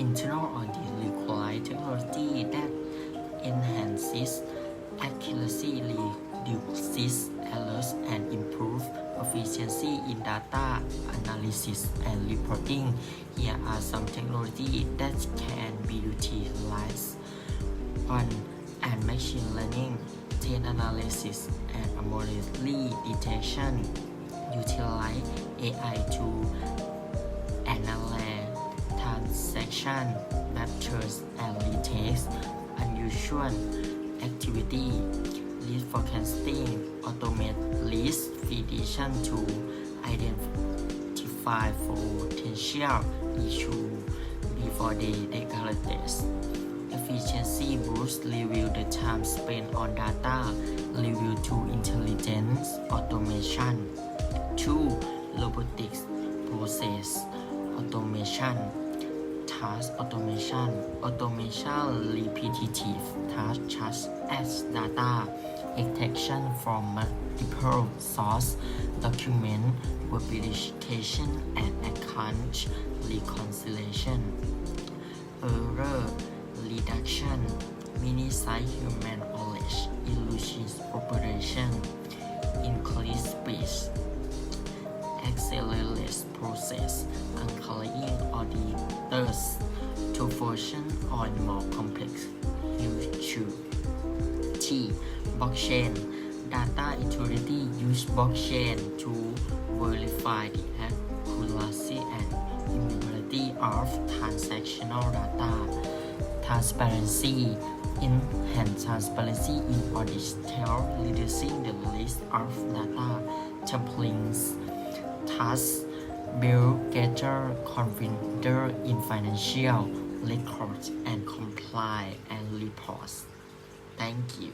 internal audit requires technology that enhances accuracy, reduces errors, and improves efficiency in data analysis and reporting. Here are some technologies that can be utilized. 1. And machine learning, data analysis, and anomaly detection. Utilize AI to transaction patterns and detect unusual activity. Risk forecasting, automate risk prediction to identify potential issue before they degrade. Efficiency boost review the time spent on data, review to intelligence automation. 2. Robotics process automation task automation automation repetitive tasks such as data extraction from multiple source document verification and account reconciliation. Error reduction minimize human knowledge illusion operation increase speed accelerate process allowing auditors to function on more complex issues. T. Blockchain Data integrity use blockchain to verify the accuracy and immutability of transactional data. Transparency enhance transparency in audit detail, reducing the risk of data tamperings. Thus, build greater confidence in financial records and comply and reports. Thank you.